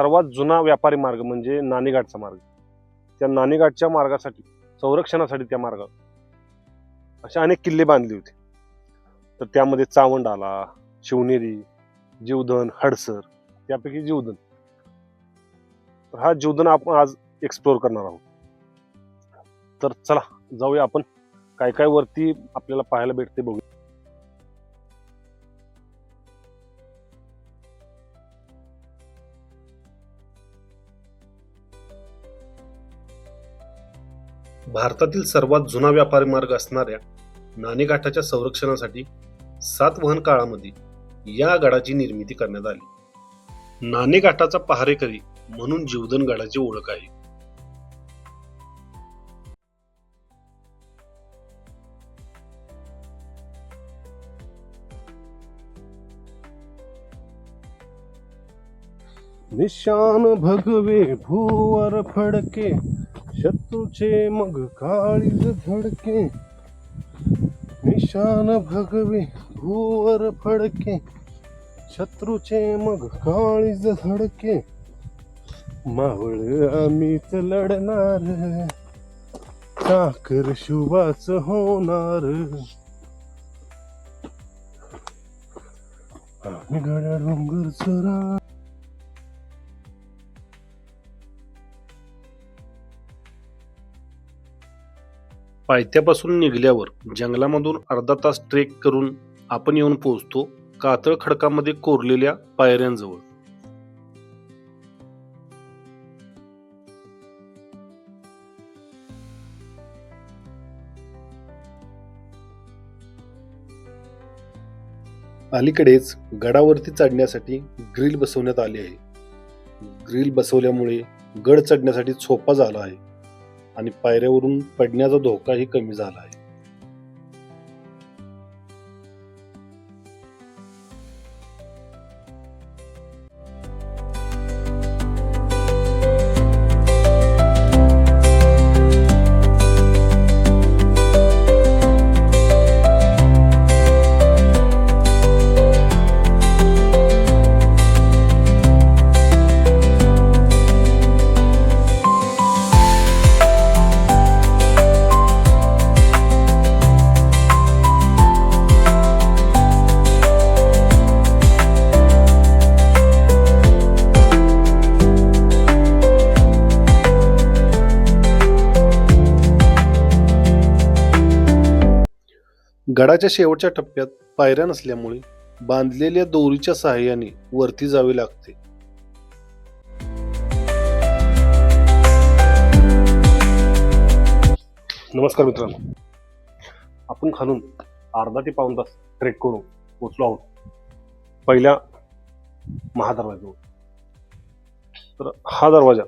सर्वात जुना व्यापारी मार्ग म्हणजे नाणेघाटचा मार्ग. त्या नाणेघाटच्या मार्गासाठी संरक्षणासाठी त्या मार्गावर असे अनेक किल्ले बांधले होते. तर त्यामध्ये चावंड आला शिवनेरी जीवधन हडसर त्यापैकी जीवधन. तर हा जीवधन आपण आज एक्सप्लोअर करणार आहोत. तर चला जाऊया आपण. काय काय वरती आपल्याला पाहायला भेटते बघू भारतातील सर्वात जुना व्यापारी मार्ग असणाऱ्या नाणेघाटाच्या संरक्षणासाठी सातवहन काळामध्ये या गडाची निर्मिती करण्यात आली. नाणेघाटाचा पहारेकरी म्हणून जीवधन गडाची ओळख आहे. निशान भगवे भूवर फडके शत्रूचे मग काळीज धडके निशान भगवे भूवर फडके शत्रूचे मग काळीज धडके मावळ आम्हीच लढणार साखर शुभाच होणार. आम्ही घड्या डोंगर चरा पायथ्यापासून निघाल्यावर जंगलामधून अर्धा तास ट्रेक करून आपण येऊन पोहोचतो कातळ खडकामध्ये कोरलेल्या पायऱ्यांजवळ. अलीकडेच गडावरती चढण्यासाठी ग्रिल बसवण्यात आले आहे. ग्रिल बसवल्यामुळे गड चढण्यासाठी सोपा झाला आहे. आणि पायऱ्यावरून पडण्याचा धोकाही कमी झाला आहे. गडाच्या शेवटच्या टप्प्यात पायऱ्या नसल्यामुळे बांधलेल्या दोरीच्या सहाय्याने वरती जावे लागते. नमस्कार मित्रांनो. आपण खालून अर्धा ते पाऊन तास ट्रेक करून पोचलो आहोत. पहिल्या महादरवाज्यावर तर हा दरवाजा.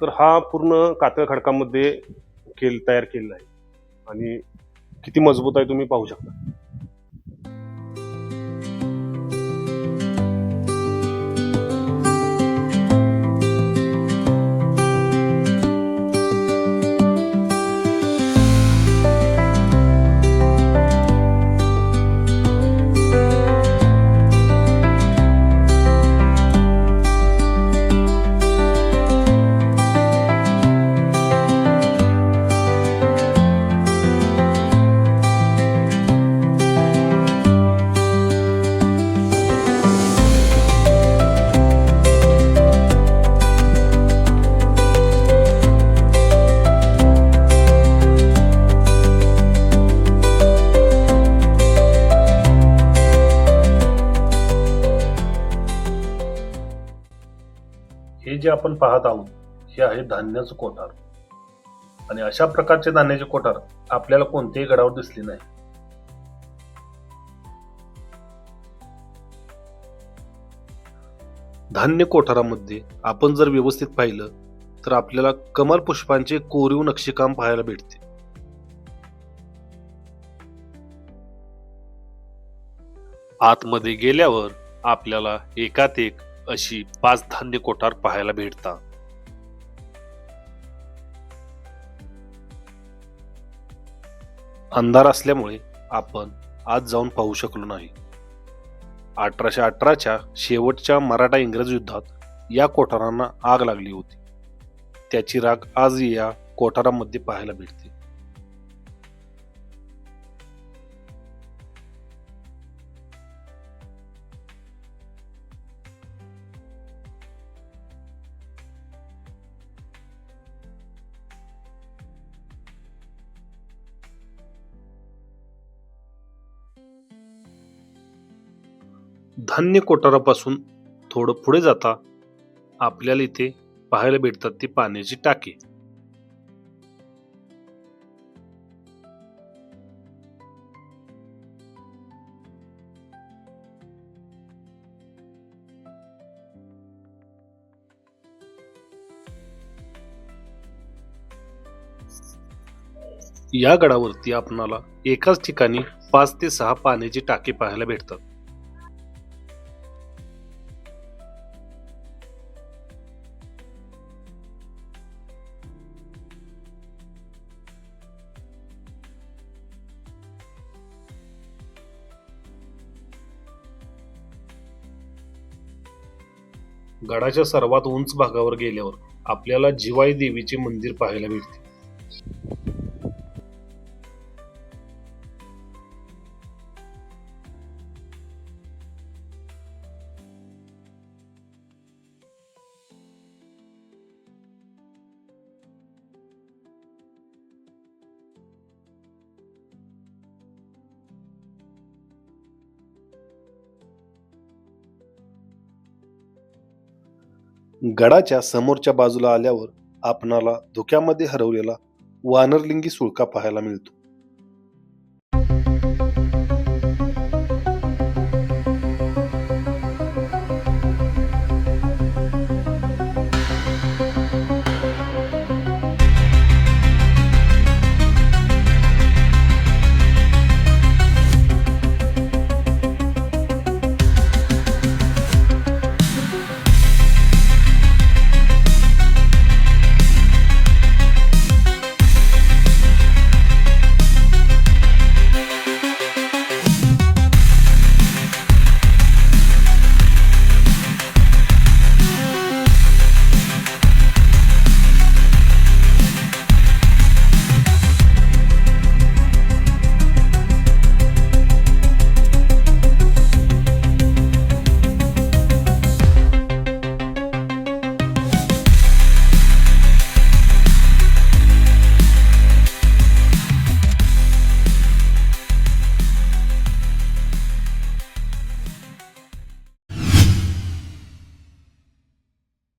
तर हा पूर्ण कातळ खडकामध्ये केल तयार केलेला आहे. आणि किती मजबूत आहे तुम्ही पाहू शकता. हे जे आपण पाहत आहोत हे आहे धान्याचं कोठार. आणि अशा प्रकारचे धान्याचे कोठार आपल्याला कोणत्याही गडावर दिसले नाही. धान्य कोठारामध्ये आपण जर व्यवस्थित पाहिलं तर आपल्याला कमल पुष्पांचे कोरीव नक्षीकाम पाहायला भेटते. आतमध्ये गेल्यावर आपल्याला एकात एक अशी पाच धान्य कोठार पाहायला भेटतात अंधार असल्यामुळे आपण आज जाऊन पाहू शकलो नाही. अठराशे अठराच्या शेवटच्या मराठा इंग्रज युद्धात या कोठारांना आग लागली होती. त्याची राग आज या कोठारामध्ये पाहायला भेटते. धान्य कोठारापासून थोडं पुढे जाता आपल्याला इथे पाहायला भेटतात ती पाण्याची टाकी. या गडावरती आपणाला एकाच ठिकाणी पाच ते सहा पाण्याची टाकी पाहायला भेटतात. गडाच्या सर्वात उंच भागावर गेल्यावर आपल्याला जिवाई देवीचे मंदिर पाहायला मिळते. गडाच्या समोरच्या बाजूला आल्यावर आपणाला धुक्यामध्ये हरवलेला वानरलिंगी सुळका पाहायला मिळतो.